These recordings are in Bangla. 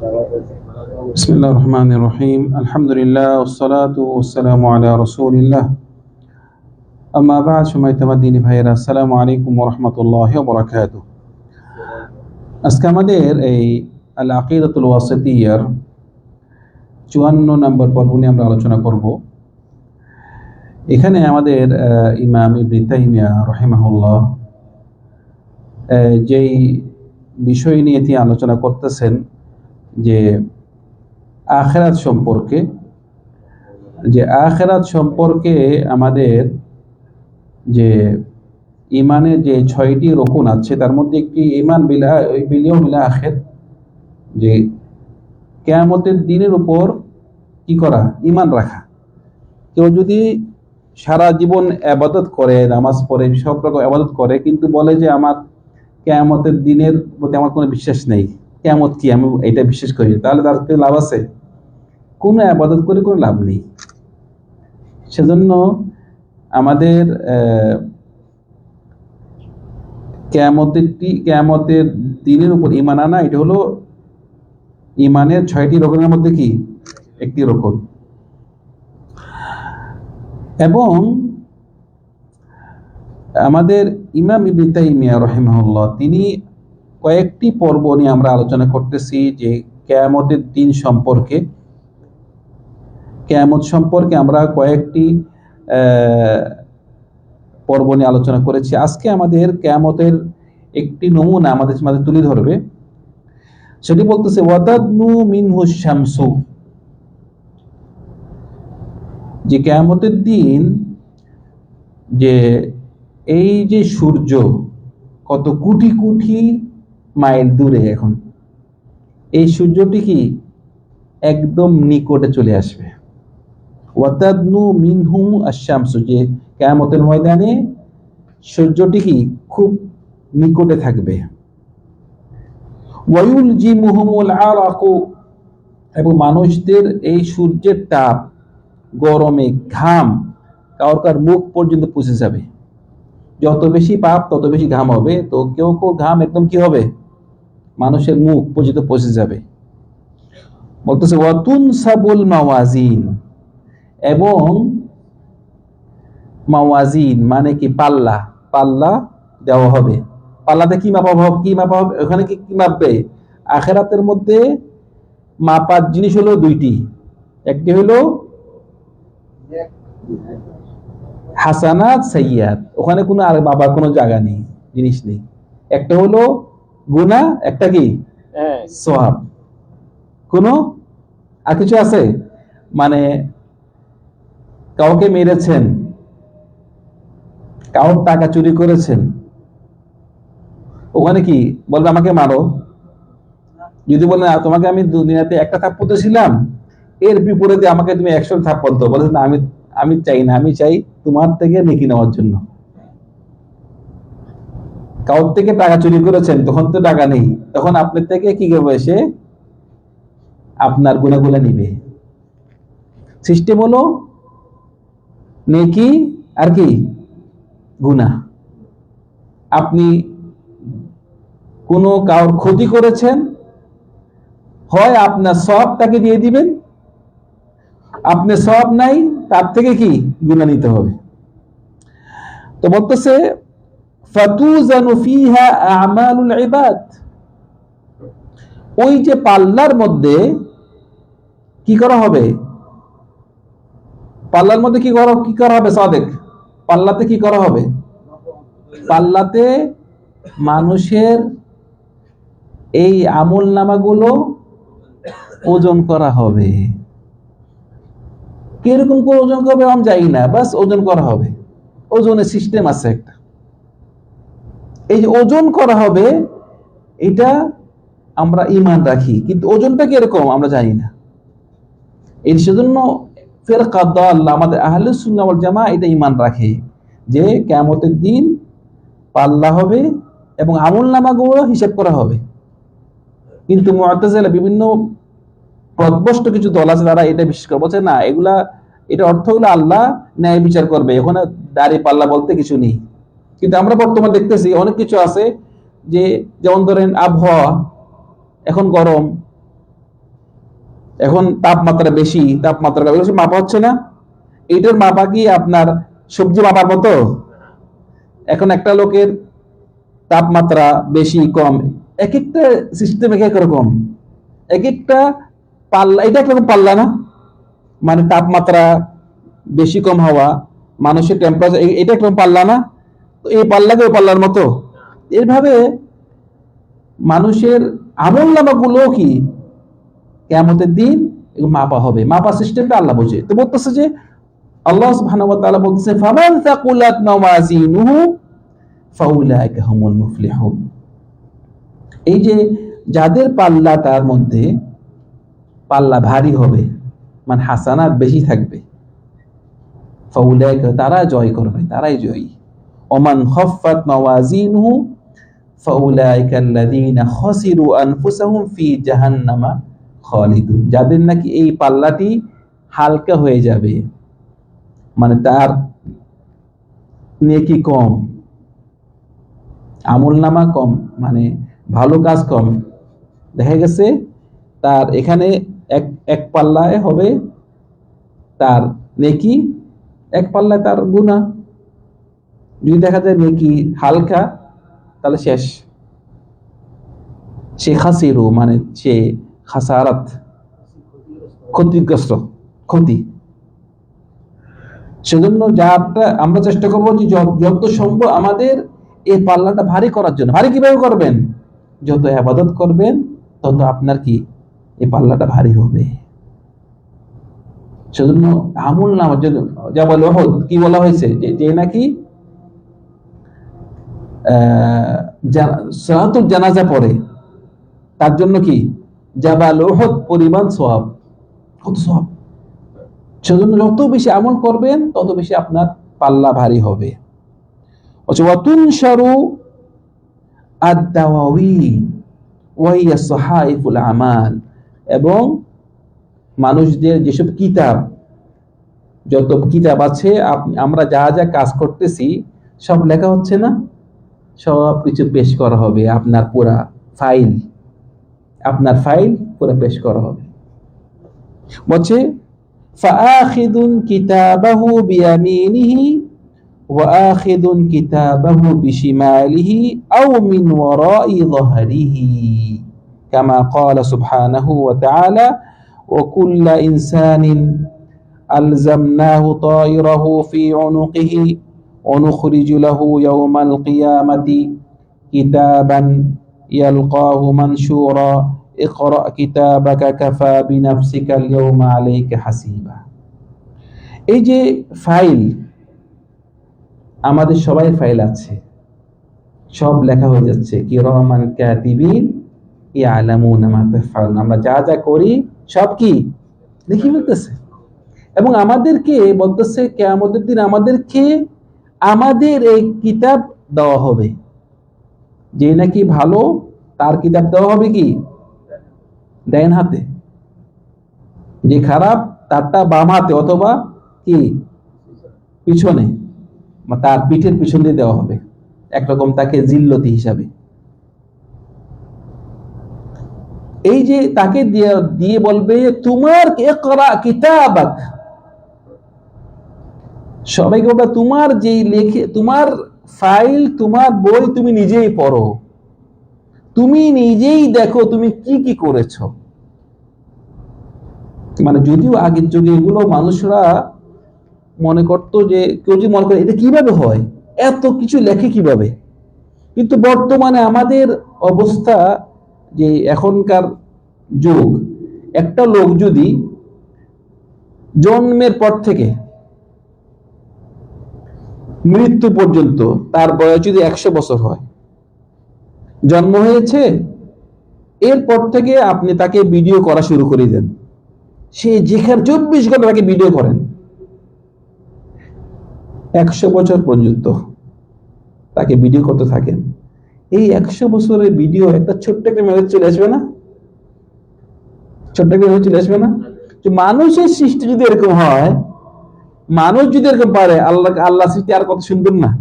بسم الله الرحمن الرحيم الحمد لله والصلاة والسلام على رسول الله أما بعد সময় তোমাদিনী ভাইয়েরা আসসালামু আলাইকুম ওরহমতুল্লাহ বরাকাত আজকে আমাদের এই আল আকিদাতুল ওয়াসিতিয়ার চুয়ান্ন নম্বর পর্ব নিয়ে আমরা আলোচনা করব এখানে আমাদের আহ, ইমাম ইবনে তাইমিয়া রহিমাহুল্লাহ আহ, যেই বিষয় নিয়ে তিনি আলোচনা করতেছেন যে আখেরাত সম্পর্কে, যে আখেরাত সম্পর্কে আমাদের যে ইমানের যে ছয়টি রকুন আছে, তার মধ্যে একটি ইমান বিলা বিলিয় মিলা আখের, যে কেয়ামতের দিনের উপর কি করা? ইমান রাখা। কেউ যদি সারা জীবন আবাদত করে, নামাজ পড়ে, সব রকম আবাদত করে, কিন্তু বলে যে আমার কেয়ামতের দিনের প্রতি আমার কোনো বিশ্বাস নেই। কেয়ামত কি? আমি এটা বিশ্বাস করি। তাহলে তার লাভ আছে? কোনো আবাদত করে কোনো লাভ নেই। সেজন্য আমাদের আহ, কেয়ামতের দিনের উপর ইমান আনা এটা হলো ইমানের ছয়টি রকমের মধ্যে কি? একটি রকম। এবং আমাদের ইমাম ইবনে তাইমিয়া রহিমাহুল্লাহ তিনি কয়েকটি পর্ব নিয়ে আমরা আলোচনা করতেছি যে কেয়ামতের দিন সম্পর্কে। কেয়ামত সম্পর্কে আমরা কয়েকটি পর্ব নিয়ে আলোচনা করেছি। আজকে আমাদের কেয়ামতের একটি নমুনা আমাদের মাঝে তুলে ধরবে। সেটি বলতেছে, ওয়াদাদনু মিনহু শামসু। যে কেয়ামতের দিন, যে এই যে সূর্য, কত কোটি কোটি মাইল দূরে এখন। এই সূর্যটি কি একদম নিকটে চলে আসবে? ওয়াতাদনু মিনহুম আশামসু যে কেয়ামতের ময়দানে সূর্যটি কি খুব নিকটে থাকবে। ওয়ায়ুল জি মুহমুল আলাকু এবং মানুষদের এই সূর্যের তাপ গরমে ঘাম কার মুখ পর্যন্ত পৌঁছে যাবে। যত বেশি পাপ, তত বেশি ঘাম হবে, তো কেউ কেউ ঘাম একদম কি হবে? মানুষের মুখ পর্যন্ত পৌঁছে যাবে। বলতেছে, ওয়াতুন সাবুল মাওয়াজিন। এবং মাওয়াজিন মানে কি? পাল্লা। পাল্লা দেওয়া হবে। পাল্লাতে কি মাপা হবে? কি মাপা হবে? ওখানে কি কি মাপবে? আখেরাতের মধ্যে মাপার জিনিস হলো দুইটি। একটি হলো হাসানাত সাইয়াত ওখানে কোনো আর বাবার কোনো জায়গা নেই, জিনিস নেই। একটা হলো গুনা একটা কি? হ্যাঁ। সোহাব কোনো? আর কিছু আছে? মানে কাউকে মেরেছেন কাউর টাকা চুরি করেছেন ওখানে কি? বলবে আমাকে মারো। যদি বলেন "আ, তোমাকে আমি দুনিয়াতে একটা থাপ্পড় ছিলাম এর বিপরীতে আমাকে তুমি একশো থাপ্পড় দাও। বলে না আমি আমি চাই না আমি চাই তোমার থেকে নেকি নেওয়ার জন্য। কাউর থেকে টাকা চুরি করেছেন, তখন তো টাকা নেই। তখন আপনার থেকে কি করবে সে আপনার গুণাগুলা নিবে। সিস্টেম হলো নেকি আর কি? গুণা। আপনি কোনো কারোর ক্ষতি করেছেন, হয় আপনার সব তাকে দিয়ে দিবেন আপনি সব নাই, তার থেকে কি গুণা নিতে হবে? তো বলতেছে ফাতুজানু ফিহা আমালুল ইবাদ। ওই যে পাল্লার মধ্যে কি করা হবে? পাল্লার মধ্যে কি করা কি করা হবে সাদেক? পাল্লাতে কি করা হবে? পাল্লাতে মানুষের এই আমল নামাগুলো ওজন করা হবে। কীরকম করে ওজন করবে আমি জানি না, বাস ওজন করা হবে। ওজনের সিস্টেম আছে একটা। এই যে ওজন করা হবে, এটা আমরা ইমান রাখি। কিন্তু ওজনটা কীরকম আমরা জানি না। এই সেজন্য ফের আল্লাহ আমাদের আহলে ওয়াল জামা এটা ইমান রাখে যে কেয়ামতের দিন পাল্লা হবে এবং আমল নামাগুলো হিসাব করা হবে। কিন্তু মুআতাজিলা বিভিন্ন প্রদবষ্ট কিছু দল আছে তারা এটা বিশ্বাস করে বলছে, না, এগুলা এটা অর্থ হলো আল্লাহ ন্যায় বিচার করবে, ওখানে দাঁড়িয়ে পাল্লা বলতে কিছু নেই। কিন্তু আমরা বর্তমানে দেখতেছি অনেক কিছু আছে যে, যেমন ধরেন আবহাওয়া, এখন গরম, এখন তাপমাত্রা বেশি, তাপমাত্রা মাপা হচ্ছে না। এইটার মাপা কি আপনার সবজি মাপার মতো? এখন একটা লোকের তাপমাত্রা বেশি, কম এক একটা সিস্টেম এক এক রকম। এক একটা পাল্লা, এটা একরকম পাল্লা না। মানে তাপমাত্রা বেশি, কম হওয়া, মানুষের টেম্পারেচার এটা একরকম পাল্লা না। তো এই পাল্লাকে পাল্লার মতো। এইভাবে মানুষের আমল নামাগুলো কি? কেমতের দিন মাপা হবে। মাপা সিস্টেমটা আল্লাহ বোঝে। তো বলতেছে যে আল্লাহ বলতেছে, ফামান মাওয়াজিনুহু ফাউলাইকা হুমুল মুফলিহুন। এই যে যাদের পাল্লাটার মধ্যে পাল্লা ভারী হবে মানে হাসানাত বেশি থাকবে, ফাউলাইকা তারা জয় করবে, তারাই জয়ী। ওমান খফফাত মাওয়াজিনুহু, ফাউলাইকা আল্লাযীনা খাসিরু আনফুসাহুম ফি জাহান্নামা খালিদুন। যাদের নাকি এই পাল্লাটি হালকা হয়ে যাবে মানে তার নেকি কম আমল নামা কম মানে ভালো কাজ কম। দেখা গেছে তার এখানে এক এক পাল্লায় হবে তার নেকি, এক পাল্লায় তার গুণা যদি দেখা যায় নেকি হালকা, তাহলে শেষ। সে খাসিরু মানে সে খাসারাত, ক্ষতিগ্রস্ত, ক্ষতি। সেজন্য যাটা আমরা চেষ্টা করব যে যত- সম্ভব আমাদের এই পাল্লাটা ভারী করার জন্য। ভারী কীভাবে করবেন? যত আবাদত করবেন, তত আপনার কি এই পাল্লাটা ভারী হবে। সেজন্য আমুল নাম যা বলে কি বলা হয়েছে? যে নাকি সালাতুল জানাজা পড়ে। তার জন্য কি? জাবাল ওহদ পরিমাণ সওয়াব। কত সওয়াব? সেজন্য যত বেশি আমল করবেন, তত বেশি আপনার পাল্লা ভারী হবে। অথবা সাহাইফুল আমাল। এবং মানুষদের যেসব কিতাব, যত কিতাব আছে আমরা যা যা কাজ করতেছি, সব লেখা হচ্ছে না? সব কিছু পেশ করা হবে আপনার পুরা ফাইল আপনার ফাইল পুরো পেশ করা হবে বলছে فآخذ كتابه بيمينه وآخذ كتابه بشماله أو من وراء ظهره كما قال سبحانه وتعالى وكل إنسان ألزمناه طائره في عنقه ونخرج له يوم القيامة كتابا يلقاه منشورا اقرأ كتابك كفى بنفسك اليوم عليك حسيبا এই যে ফাইল আমাদের সবাই ফাইল আছে সব লেখা হয়ে যাচ্ছে কি রহমান কাতিবিন ইয়ালামুনা মা তাফআলুন আমরা যা যা করি সব কি লিখে ফেলতেছে এবং আমাদেরকে বলতেছে কিয়ামতের দিন আমাদেরকে আমাদের এই কিতাব দেওয়া হবে। যে নাকি ভালো, তার কিতাব দেওয়া হবে কি? ডাইন হাতে। যে খারাপ, তারটা বাম হাতে অথবা কি? পিছনে। তার পিঠের পিছন দিয়ে দেওয়া হবে। একরকম তাকে জিল্লতি হিসাবে। এই যে তাকে দিয়ে বলবে, তোমার কিতাবাক সবাইকে বলবে, তোমার যেই লেখে, তোমার ফাইল তোমার বই তুমি নিজেই পড়ো। তুমি নিজেই দেখো তুমি কি কি করেছ। মানে যদিও আগের যুগে এগুলো মানুষরা মনে করতো যে, কেউ যদি মনে করে, এটা কীভাবে হয়? এত কিছু লেখে কীভাবে? কিন্তু বর্তমানে আমাদের অবস্থা যে এখনকার যুগ, একটা লোক যদি জন্মের পর থেকে মৃত্যু পর্যন্ত তার বয়স যদি একশো বছর হয়। জন্ম হয়েছে, এরপর থেকে আপনি তাকে ভিডিও করা শুরু করে দেন। সে যেখানে চব্বিশ ঘণ্টা তাকে ভিডিও করেন। একশো বছর পর্যন্ত তাকে ভিডিও করতে থাকেন। এই একশো বছরের ভিডিও একটা ছোট্ট একটা মেয়ে চলে আসবে না? ছোট্ট একটা চলে আসবে না? মানুষের সৃষ্টি যদি এরকম হয় মানুষ যদি এরকম পারে, আল্লাহ আল্লাহ সৃষ্টি আর কত সুন্দর না।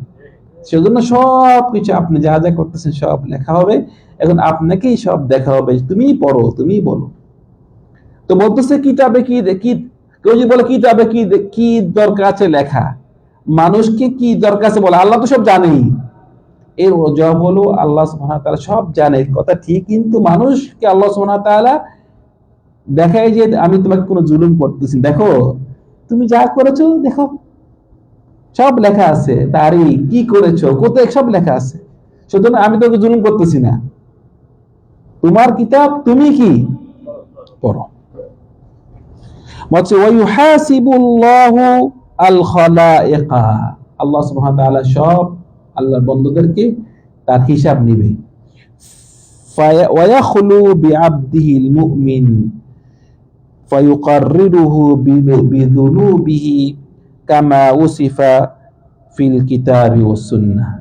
সেজন্য সব কিছু আপনি যা যা করতেছেন সব লেখা হবে। এখন আপনাকেই সব দেখা হবে। তুমি পড়ো, তুমি বলো। তো বলতেছে, কিতাবে কি কি, কেউ যদি বলে, কিতাবে কি কি দরকার আছে লেখা? মানুষকে কি দরকার আছে বলে? আল্লাহ তো সব জানেই। এর জবাব হলো, আল্লাহ সুবহানাহু ওয়া তাআলা সব জানে। কথা ঠিক, কিন্তু মানুষকে আল্লাহ সুবহানাহু ওয়া তাআলা দেখায় যে আমি তোমাকে কোনো জুলুম করতেছি। দেখো তুমি যা করেছ, দেখো। সব লেখা আছে তারই কি করেছ, কোথায়, সব লেখা আছে। সুতরাং আমি তোকে জুলুম করতেছি না। তোমার কিতাব তুমি কি? পড়ো। বলছে আল আল্লাহ সব আল্লাহর বন্ধুদেরকে তার হিসাব নিবে। ওয়ায়াখলু বিআবদিহিল মুমিন। ফায়ুকাররিরুহু বিযুনুবিহি কামা উসিফা ফিল কিতাবি ওয়াস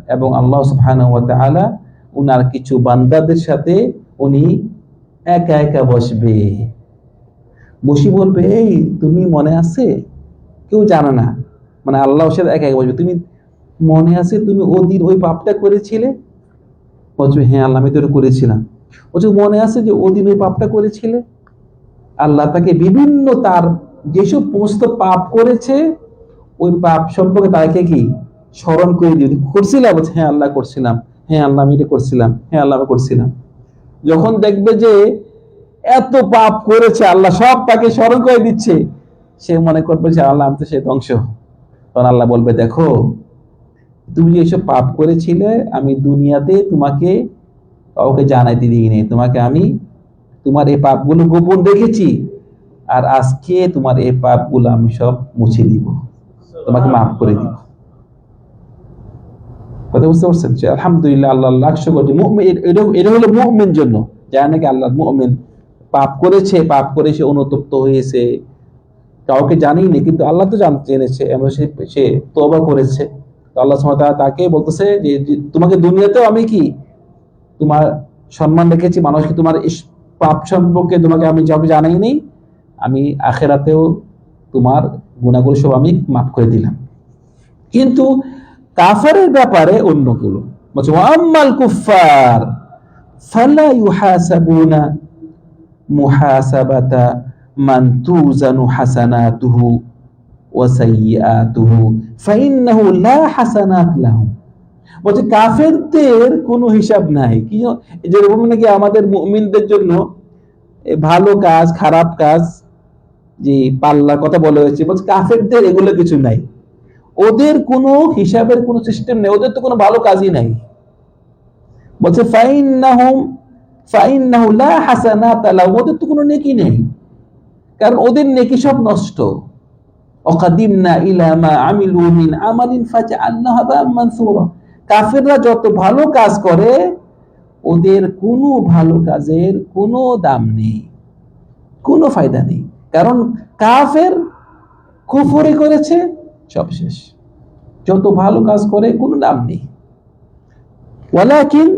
এবং আল্লাহ সুবহানাহু ওয়া তাআলা উনার কিছু বান্দাদের সাথে উনি একা একা বসবে। বসি বলবে, এই, তুমি মনে আছে? কেউ জানে না। মানে আল্লাহর সাথে একা একা বসবে। তুমি মনে আছে তুমি ওদিন ওই পাপটা করেছিলে? বলছো হ্যাঁ আল্লাহ, আমি তো করেছিলাম। বলছো, মনে আছে যে ওদিন ওই পাপটা করেছিলে? আল্লাহ তাকে বিভিন্ন তার যেসব সমস্ত পাপ করেছে, ওই পাপ সম্পর্কে তাকে কি স্মরণ করে দিয়ে করছিলাম হ্যাঁ আল্লাহ করছিলাম। হ্যাঁ আল্লাহ, আমি এটা করছিলাম। হ্যাঁ আল্লাহ করছিলাম। যখন দেখবে যে এত পাপ করেছে, আল্লাহ সব তাকে স্মরণ করে দিচ্ছে, সে মনে করবে যে, আল্লাহ, আমি তো সে ধ্বংস। তখন আল্লাহ বলবে, দেখো, তুমি যে যেসব পাপ করেছিলে, আমি দুনিয়াতে তোমাকে কাউকে জানাইতে দিইনি। তোমাকে আমি তোমার এই পাপগুলো গোপন রেখেছি, আর আজকে তোমার এই পাপগুলো আমি সব মুছে দিব। তোমাকে মাফ করে দিব। কথা বুঝতে পারছেন? আলহামদুলিল্লাহ আল্লাহ কোটি এটা হলো জন্য। আল্লাহ পাপ করেছে, পাপ করে সে অনুতপ্ত হয়েছে। কাউকে জানিনি, কিন্তু আল্লাহ তো জানতে জেনেছে এবং সে সে তবা করেছে। আল্লাহ সুবহানাহু তাকে বলতেছে যে তোমাকে দুনিয়াতেও আমি কি তোমার সম্মান রেখেছি? মানুষকে তোমার পাপ সম্পর্কে তোমাকে আমি যাকে জানাই নেই, আমি আখেরাতেও তোমার গুণাগুলো সব আমি মাফ করে দিলাম। কিন্তু কাফারের ব্যাপারে অন্যগুলো বলছে আম্মাল কুফার ফালা ইউহাসাবুনা মুহাসাবাতা মান তুজানু হাসানাতুহু ওয়া সাইয়্যাতুহু ফাইন্নাহু লা হাসানাত লাহু বলছে, কাফেরদের কোনো হিসাব নাই। কি যেরকম নাকি আমাদের মুমিনদের জন্য ভালো কাজ, খারাপ কাজ, যে পাল্লার কথা বলা হয়েছে, বলছে, কাফেরদের এগুলো কিছু নাই। ওদের কোনো হিসাবের কোনো সিস্টেম নেই, ওদের তো কোনো ভালো কাজই নাই। বলছে ওদের তো কোনো নেকি নেই। কারণ ওদের নেকি সব নষ্ট। অকাদিমনা ইলা মা আমিলু মিন আমালিন ফাজআলনাহু হাবা'আন মানসুরা। কাফেররা যত ভালো কাজ করে ওদের কোনো ভালো কাজের কোনো দাম নেই কোনো ফায়দা নেই কারণ কাফের কুফরি করেছে সব শেষ যত ভালো কাজ করে কোনো দাম নেই ওয়ালাকিন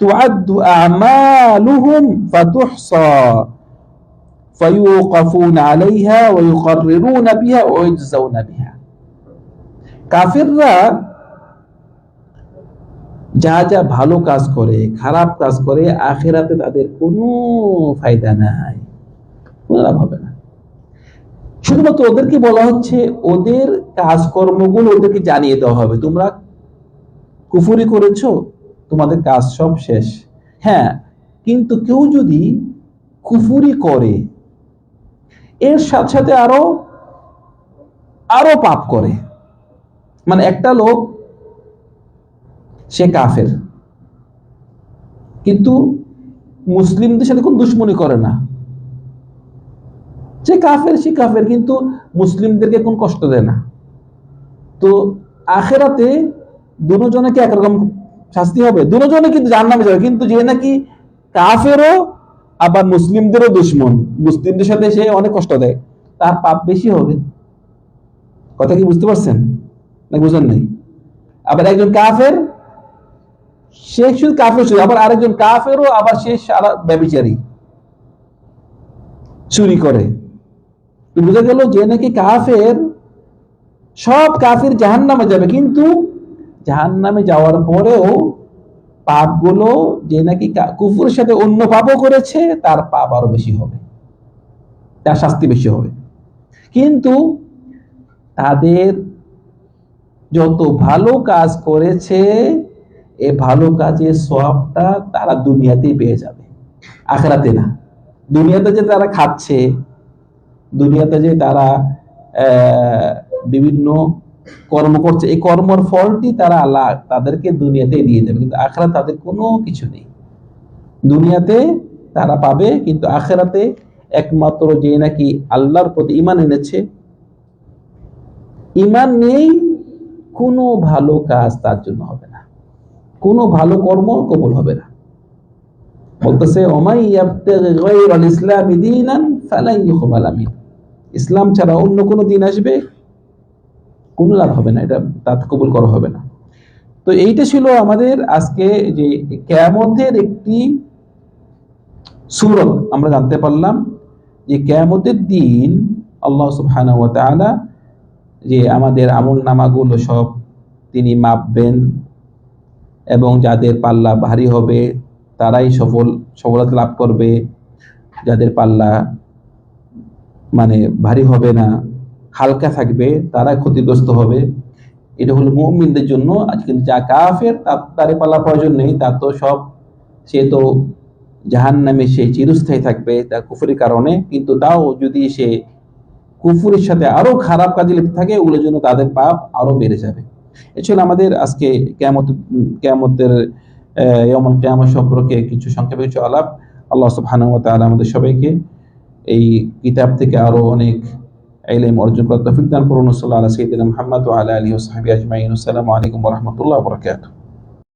তুআদ্দু আ'মালুহুম ফাতুহসা فيوقفون عليها ويقررون بها ويجزون بها কাফেররা যা যা ভালো কাজ করে, খারাপ কাজ করে, আখেরাতে তাদের কোনো ফায়দা নাই। কোনো লাভ হবে না। শুধুমাত্র ওদেরকে বলা হচ্ছে, ওদের কাজকর্মগুলো ওদেরকে জানিয়ে দেওয়া হবে। তোমরা কুফুরি করেছ, তোমাদের কাজ সব শেষ। হ্যাঁ কিন্তু কেউ যদি কুফুরি করে, এর সাথে সাথে আরও আরও পাপ করে। মানে একটা লোক সে কাফের। কিন্তু মুসলিমদের সাথে কোন দুশ্মনী করে না। সে কাফের সে কাফের, কিন্তু মুসলিমদেরকে কোন কষ্ট দেয় না। তো আখেরাতে দুজনকে একরকম শাস্তি হবে। দুজনে কিন্তু জান্নামে যাবে, কিন্তু যে নাকি কাফেরও আবার মুসলিমদেরও দুশ্মন। মুসলিমদের সাথে সে অনেক কষ্ট দেয়। তার পাপ বেশি হবে। কথা কি বুঝতে পারছেন? না বুঝেন নাই? আবার একজন কাফের সে শুধু কাফের শুধু আবার আরেকজন কাফেরও আবার সে চুরি করে। বোঝা গেল যে নাকি কাফের, সব কাফের জাহান নামে যাবে, কিন্তু জাহান নামে যাওয়ার পরেও পাপগুলো যে নাকি কুফুরের সাথে অন্য পাপও করেছে, তার পাপ আরও বেশি হবে। তার শাস্তি বেশি হবে। কিন্তু তাদের যত ভালো কাজ করেছে এ ভালো কাজের সবটা তারা দুনিয়াতেই পেয়ে যাবে, আখেরাতে না। দুনিয়াতে যে তারা খাচ্ছে, দুনিয়াতে যে তারা বিভিন্ন কর্ম করছে, এই কর্মর ফলটি তারা আল্লাহ তাদেরকে দুনিয়াতেই দিয়ে দেবে, কিন্তু আখেরা তাদের কোনো কিছু নেই। দুনিয়াতে তারা পাবে, কিন্তু আখেরাতে একমাত্র যে নাকি আল্লাহর প্রতি ইমান এনেছে ইমান নেই কোনো ভালো কাজ তার জন্য হবে কোনো ভালো কর্ম কবুল হবে না। বলতেছে ইসলামি ছাড়া অন্য কোনো দিন আসবে, কোনো লাভ হবে না, এটা তার কবুল করা হবে না। তো এইটা ছিল আমাদের আজকে যে কেয়ামতের একটি সুরত, আমরা জানতে পারলাম যে কেয়ামতের দিন আল্লাহ সুবহানাহু ওয়া যে আমাদের আমল নামাগুলো সব তিনি মাপবেন এবং যাদের পাল্লা ভারী হবে, তারাই সফল, সফলতা লাভ করবে। যাদের পাল্লা মানে ভারী হবে না, হালকা থাকবে, তারা ক্ষতিগ্রস্ত হবে। এটা হলো মুমিনদের জন্য। কিন্তু যা কাফের, তার তারে পাল্লা প্রয়োজন নেই। তার তো সব, সে তো জাহান নামে সে চিরস্থায়ী থাকবে তার কুফুরির কারণে। কিন্তু তাও যদি সে কুফুরের সাথে আরও খারাপ কাজে লিপ্ত থাকে, ওগুলোর জন্য তাদের পাপ আরও বেড়ে যাবে। এছাড়া আমাদের আজকে কেমত কেমতের এমন কেমন সম্পর্কে কিছু সংক্ষেপে কিছু আলাপ, আল্লাহ সুবহানাহু তাআলা আমাদের সবাইকে এই কিতাব থেকে আরও অনেক ইলম অর্জন করার তৌফিক দান করুন। সাল্লাল্লাহু আলাইহি ওয়া সাল্লাম মুহাম্মদ ওয়া আলা আলিহি ওয়া সাহবিহি আজমাইন। আসসালামু আলাইকুম ওয়া রাহমাতুল্লাহি ওয়া বারাকাতুহু।